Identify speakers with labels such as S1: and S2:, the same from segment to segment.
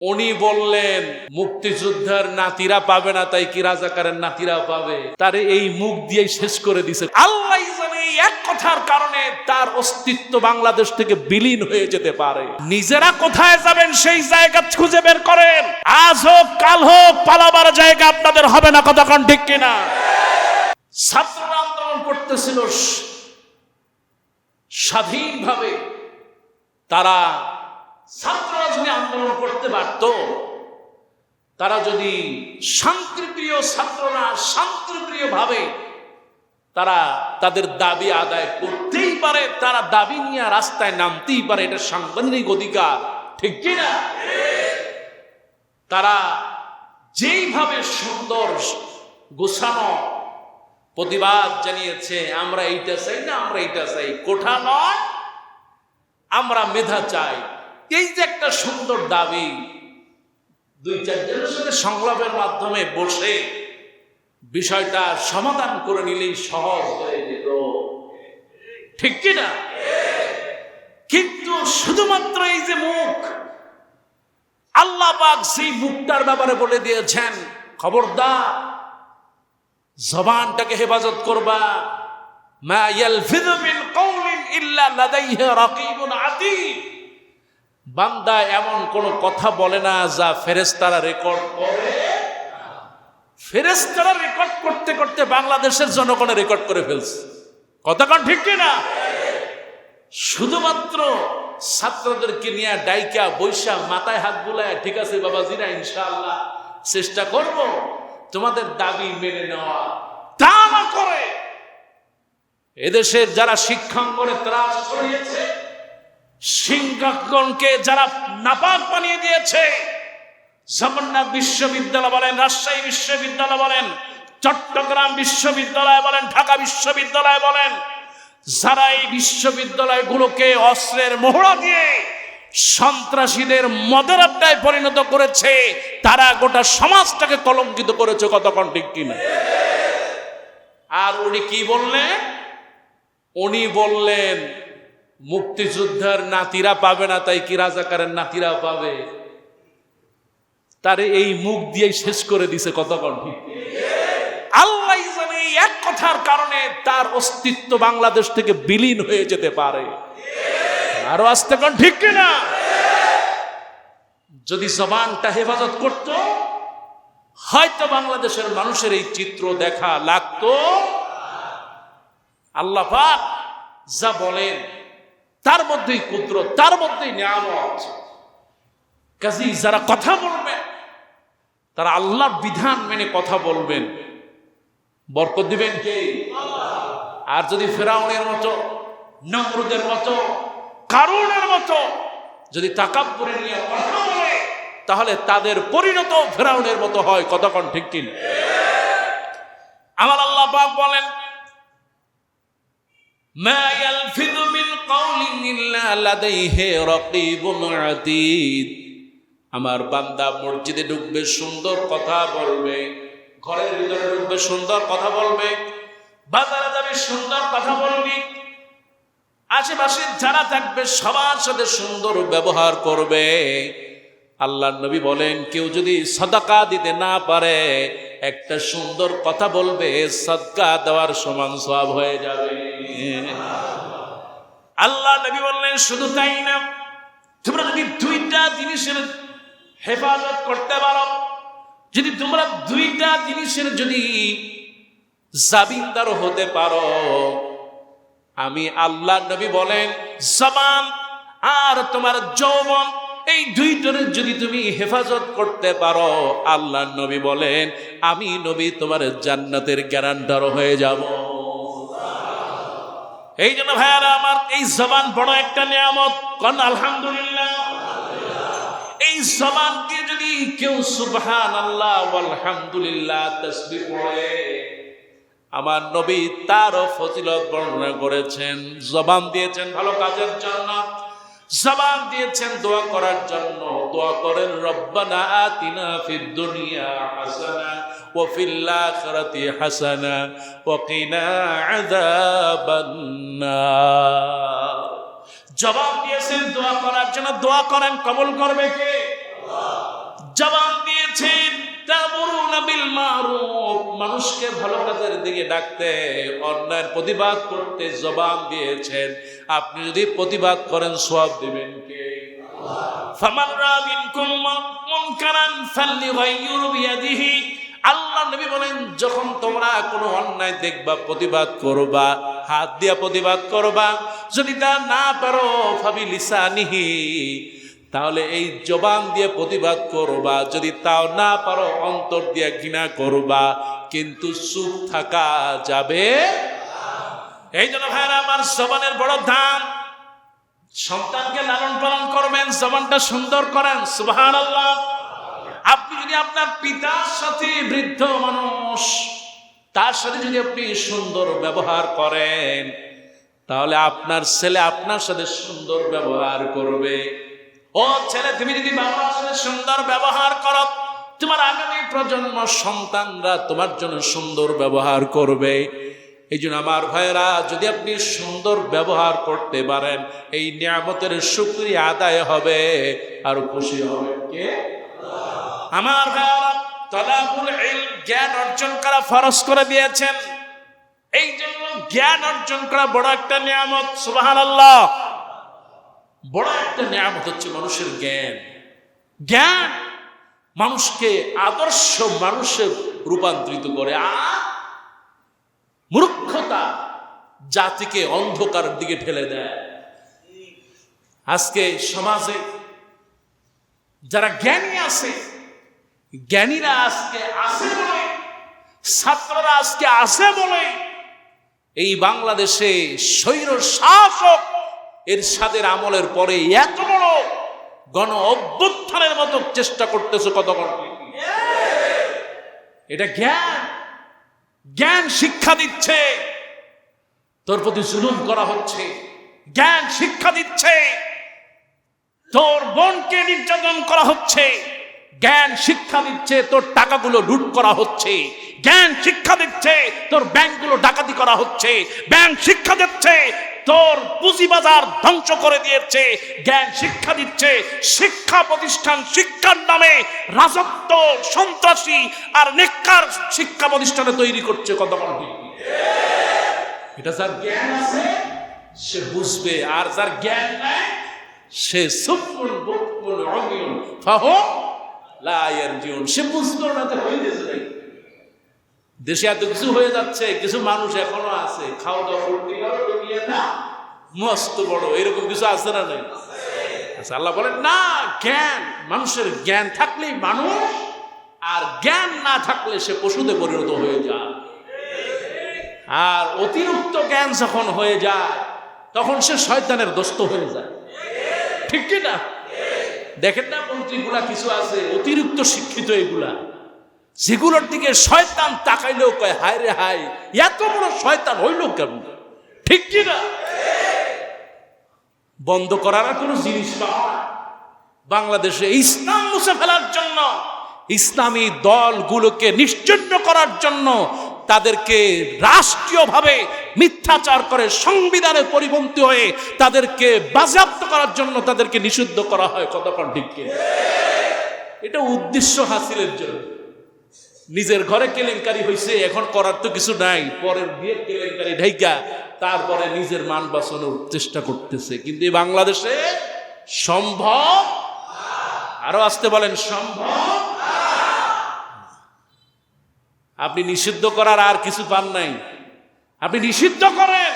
S1: উনি বললেন, মুক্তিযুদ্ধের নাতিরা পাবে না, তাই কি রাজাকারের নাতিরা পাবে? তারে এই মুখ দিয়ে শেষ করে দিছে। আল্লাহ এক কথার কারণে তার অস্তিত্ব বাংলাদেশ থেকে বিলীন হয়ে যেতে পারে। নিজেরা কোথায় যাবেন, সেই জায়গা খুঁজে বের করেন। আজ হোক, কাল হোক, পালাবার জায়গা আপনাদের হবে না কতক্ষণ ঠিক কিনা? ছাত্ররা আন্দোলন করতেছিল, স্বাধীনভাবে তারা ছাত্ররা যদি আন্দোলন করতে পারত, তারা যদি শান্তিপ্রিয় ছাত্ররা শান্তিপ্রিয় ভাবে তারা তাদের দাবি আদায় করতেই পারে, তারা দাবি নিয়ে রাস্তায় নামতেই পারে, এটা সাংবিধানিক অধিকার, ঠিক কি না? তারা যেইভাবে সুন্দর গোছানো প্রতিবাদ জানিয়েছে, আমরা এইটা চাই না, আমরা এইটা চাই, কোঠা নয়, আমরা মেধা চাই। এই যে একটা সুন্দর দাবি, দুই চারজনের সাথে সংলাপের মাধ্যমে বসে বিষয়টা সমাধান করে নিলেই সহজ হয়ে যেত। ঠিক কি না? কিন্তু শুধুমাত্র এই যে মুখ, আল্লাহ পাক সেই মুখটার ব্যাপারে বলে দিয়েছেন, খবরদার, জবানটাকে হেফাজত করবা। মা ইয়ালফিযু মিন কওলিন ইল্লা লাদাইহি রাকীবুন আতীদ বান্দা এমন কোন কথা বলে না যা ফেরেশতারা রেকর্ড করে ফেরেশতারা রেকর্ড করতে করতে বাংলাদেশের জনগণে রেকর্ড করে ফেলছে। কতক্ষণ ঠিক কি না শুধুমাত্র ছাত্রদেরকে নিয়ে ডাইকা, বৈশা, মাথায় হাত বুলায়, ঠিক আছে বাবাজিরা ইনশাআল্লাহ, চেষ্টা করব তোমাদের দাবি মেনে নেওয়া। তা না করে এদেশের যারা শিক্ষাঙ্গনে ত্রাস ছড়িয়েছে শিক্ষাঙ্গনকে যারা নাপাক বানিয়ে দিয়েছে, জগন্নাথ বিশ্ববিদ্যালয় বলেন, রাজশাহী বিশ্ববিদ্যালয় বলেন, চট্টগ্রাম বিশ্ববিদ্যালয় বলেন, ঢাকা বিশ্ববিদ্যালয় বলেন, যারা এই বিশ্ববিদ্যালয়গুলোকে অস্ত্রের মোহরা দিয়ে সন্ত্রাসীদের মদের আড্ডায় পরিণত করেছে, তারা গোটা সমাজটাকে কলঙ্কিত করেছে, কতক্ষণ ঠিক কিনা? আর উনি কি বললেন? উনি বললেন মুক্তিযুদ্ধের নাতিরা পাবে না, তাই কি রাজাকারের নাতিরা পাবে? তারে এই মুখ দিয়ে শেষ করে দিছে কতক্ষণ ঠিক। আল্লাহ এই এক কথার কারণে তার অস্তিত্ব বাংলাদেশ থেকে বিলীন হয়ে যেতে পারে। আরও আসতে কোন ঠিক কিনা? যদি জবানটা হেফাজত করত, হয়তো বাংলাদেশের মানুষের এই চিত্র দেখা লাগতো। আল্লাহ যা বলেন তার মধ্যেই ক্ষুদ্র তার মধ্যেই নিয়ামত। কাজেই যারা কথা বলবে, তারা আল্লাহর বিধান মেনে কথা বলবেন। বরকত দিবেন কে? আর যদি ফেরাউনের মতো, নমরুদের মতো কারণের মতো, যদি টাকা পরে নিয়ে কথা বলে, তাহলে তাদের পরিণত ফেরাউনের মতো হয়। কতক্ষণ ঠিক কিন? আমার আল্লাহ বলেন, মা ইয়ালফিযু মিন আমার বান্দা মসজিদে ঢুকবে, সুন্দর কথা বলবে। ঘরের ভিতরে ঢুকবে, সুন্দর কথা বলবে। বাজারে যাবে, সুন্দর কথা বলবি। আশেপাশে যারা থাকবে, সবার সাথে সুন্দর ব্যবহার করবে। আল্লাহ নবী বলেন, কেউ যদি সদাকা দিতে না পারে, একটা সুন্দর কথা বলবে, সদকা দেওয়ার সমান সব হয়ে যাবে। আল্লাহ নবী বললেন, শুধু তাই না, তোমরা যদি দুইটা জিনিসের হেফাজত করতে পারো, যদি তোমরা দুইটা জিনিসের যদি জাবিনদার হতে পারো, আমি আল্লাহ নবী বলেন জবান আর তোমার যৌবন, এই দুইটার যদি তুমি হেফাজত করতে পারো, আল্লাহ নবী বলেন, আমি নবী তোমার জান্নাতের গ্যারান্টার হয়ে যাব। এই জন্য ভাইয়ারা, আমার এই জবান বড় একটা নিয়ামত। কন আলহামদুলিল্লাহ, এই জবান দিয়ে যদি কেউ সুবহান আল্লাহ আলহামদুলিল্লাহ তসবি পড়ে, আমার নবী তারও ফজিলত বর্ণনা করেছেন, জবান দিয়েছেন ভালো কাজের জন্য। জবাব দিয়েছেন দোয়া করার জন্য। দোয়া করেন রব্বানা আতিনা ফিদ দুনিয়া হাসানা ওয়া ফিল আখিরাতি হাসানা ওয়া কিনা আযাবান্নার। জবাব দিয়েছেন দোয়া করার জন্য। দোয়া করেন কবুল করবে কে? জবাব দিয়েছেন তাবুর মানুষকে ভালো কাজের দিকে ডাকতে, অন্যায়ের প্রতিবাদ করতে জবান দিয়েছেন। আপনি যদি প্রতিবাদ করেন সব কে? আল্লাহ নবী বলেন, যখন তোমরা কোনো অন্যায় দেখবা, প্রতিবাদ করবা, হাত দিয়া প্রতিবাদ করবা, যদি তা না পারো, ফাবি লিসানিহি তাহলে এই জবান দিয়ে প্রতিবাদ করবা। যদি তাও না পারো, অন্তর দিয়ে ঘৃণা করবা। কিন্তু চুপ থাকা যাবে এই জন্য ভাইরা আমার জবানের বড় দাম। সন্তানকে লালন পালন করবেন, জবানটা সুন্দর করেন সুবহান আল্লাহ আপনি যদি আপনার পিতার সাথে বৃদ্ধ মানুষ, তার সাথে যদি আপনি সুন্দর ব্যবহার করেন, তাহলে আপনার ছেলে আপনার সাথে সুন্দর ব্যবহার করবে। ও ছেলে, তুমি যদি বাবার সাথে সুন্দর ব্যবহার করো, তোমার আগামী প্রজন্ম সন্তানরা তোমার জন্য সুন্দর ব্যবহার করবে। এই জন্য আমার ভাইয়েরা, যদি আপনি সুন্দর ব্যবহার করতে পারেন, এই নিয়ামতের শুক্রিয়া আদায় হবে। আর খুশি হবে কে? আমার জ্ঞান অর্জন করা ফরজ করে দিয়েছেন। এই জন্য জ্ঞান অর্জন করা বড় একটা নিয়ামত, সুবহানাল্লাহ। বড় একটা নিয়ামত হচ্ছে মানুষের জ্ঞান। জ্ঞান মানুষকে আদর্শ মানুষে রূপান্তরিত করে, আর মূর্খতা জাতিকে অন্ধকারের দিকে ঠেলে দেয়। আজকে সমাজে যারা জ্ঞানী আছে, জ্ঞানীরা আজকে আছে বলে, ছাত্ররা আজকে আছে বলে, এই বাংলাদেশে স্বৈর শাসক এর সাদের আমলের পরে এত বড় গণ অভ্যুত্থানের মতো চেষ্টা করতেছে কত এটা জ্ঞান। জ্ঞান শিক্ষা দিচ্ছে। তোর প্রতি জুলুম করা হচ্ছে। জ্ঞান শিক্ষা দিচ্ছে। তোর বোনকে নির্যাতন করা হচ্ছে। জ্ঞান শিক্ষা দিচ্ছে। তোর টাকাগুলো লুট করা হচ্ছে। জ্ঞান শিক্ষা দিচ্ছে। তোর ব্যাংকগুলো ডাকাতি করা হচ্ছে। ব্যাংক শিক্ষা দিচ্ছে। তোর পুঁজিবাজার ধ্বংস করে দিয়েছে, জ্ঞান শিক্ষা দিচ্ছে, শিক্ষা প্রতিষ্ঠান শিক্ষার নামে রাজত্ব, সন্ত্রাসী আর নেককার শিক্ষা প্রতিষ্ঠানে তৈরি করছে কত এটা যার জ্ঞান আছে, সে বুঝবে, আর যার জ্ঞান নাই, সে সুফুল বুকুল অমিউন ফাহুম, লা ইয়ারজিউন সে বুঝতো না যে হয়ে গেছে। দেশে এত কিছু হয়ে যাচ্ছে, কিছু মানুষ এখনও আছে খাওয়া দাওয়া মস্ত বড়, এরকম কিছু আছে না নাই? আচ্ছা আল্লাহ বলেন, না, জ্ঞান, মানুষের জ্ঞান থাকলেই মানুষ, আর জ্ঞান না থাকলে সে পশুতে পরিণত হয়ে যায়। আর অতিরিক্ত জ্ঞান যখন হয়ে যায়, তখন সে শয়তানের দোস্ত হয়ে যায়। ঠিক কি না? দেখেন না মন্ত্রীগুলা কিছু আছে, অতিরিক্ত শিক্ষিত এগুলা। যেগুলোর দিকে শয়তান তাকাইলেও কয়, হায় রে হায়, এত বড় শয়তান হইল কেন ঠিক কি না? বন্ধ করার কোনো জিনিস না। বাংলাদেশে ইসলাম মুছে ফেলার জন্য, ইসলামী দলগুলোকে নিশ্চিন্ন করার জন্য তাদেরকে রাষ্ট্রীয়ভাবে মিথ্যাচার করে সংবিধানে পরিপন্থী হয়ে তাদেরকে বাজেয়াপ্ত করার জন্য তাদেরকে নিষিদ্ধ করা হয়। কতক্ষণ ঠিক এটা উদ্দেশ্য হাসিলের জন্য। নিজের ঘরে কেলেঙ্কারি হয়েছে এখন করার তো কিছু নাই। পরের বিয়ে কেলেঙ্কারি ঢাইকা, তারপরে নিজের মান বাঁচানোর চেষ্টা করতেছে। কিন্তু এই বাংলাদেশে সম্ভব আরও আসতে বলেন, সম্ভব আপনি নিষিদ্ধ করার আর কিছু পান নাই। আপনি নিষিদ্ধ করেন।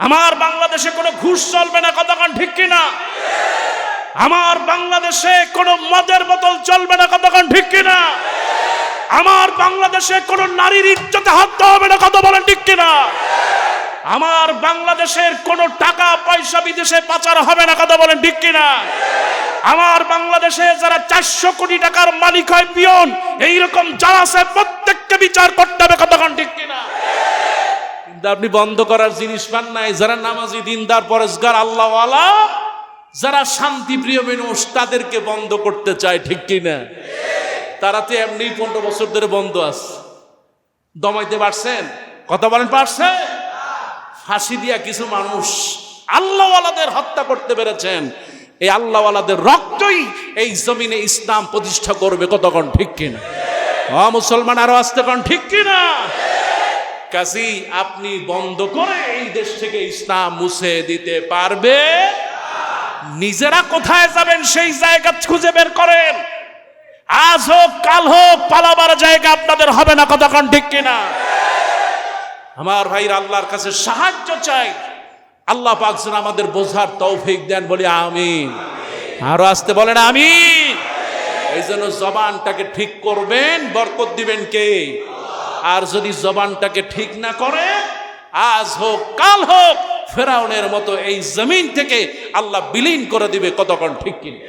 S1: আমার বাংলাদেশে কোনো ঘুষ চলবে না কতক্ষণ ঠিক কিনা? আমার বাংলাদেশে কোনো মদের বোতল চলবে না কতক্ষণ ঠিক কিনা? আমার বাংলাদেশে কোনো নারীর ইজ্জতে হাত দেওয়া হবে না কথা বলেন ঠিক কিনা? আমার বাংলাদেশের কোনো টাকা পয়সা বিদেশে পাচার হবে না কথা বলেন ঠিক কিনা? আমার বাংলাদেশে যারা চারশো কোটি টাকার মালিক হয়, পিয়ন, এইরকম যারা আছে প্রত্যেককে বিচার করতে হবে কতক্ষণ ঠিক কিনা? কিন্তু আপনি বন্ধ করার জিনিস পান নাই, যারা নামাজি, দিনদার, পরেশগার, আল্লাহওয়ালা, যারা শান্তিপ্রিয় মানুষ, তাদেরকে বন্ধ করতে চায় ঠিক কিনা? তারা তো এমনি পনেরো বছর ধরে বন্ধ আছে। দমাইতে পারছেন? কথা বলেন পারছেন ফাঁসি দিয়া কিছু মানুষ আল্লাহওয়ালাদের হত্যা করতে পেরেছেন। এই আল্লাহওয়ালাদের রক্তই এই জমিনে ইসলাম প্রতিষ্ঠা করবে কতক্ষণ, ঠিক কিনা? মুসলমান, আরও আসতে পারেন, ঠিক কিনা? কাজী, আপনি বন্ধ করে এই দেশ থেকে ইসলাম মুছে দিতে পারবে? নিজেরা কোথায় যাবেন, সেই জায়গা খুঁজে বের করেন। আজ হোক, কাল হোক, পালাবার জায়গা আপনাদের হবে না কতক্ষণ ঠিক কিনা? আমার ভাইর আল্লাহর কাছে সাহায্য চাই। আল্লাহ পাক আমাদের বোঝার তৌফিক দেন, বলি আমিন। আরও আসতে বলেন আমিন। এই জন্য জবানটাকে ঠিক করবেন, বরকত দিবেন কে? আর যদি জবানটাকে ঠিক না করে, আজ হোক, কাল হোক, ফেরাউনের মতো এই জমিন থেকে আল্লাহ বিলীন করে দিবে কতক্ষণ ঠিক কিনা?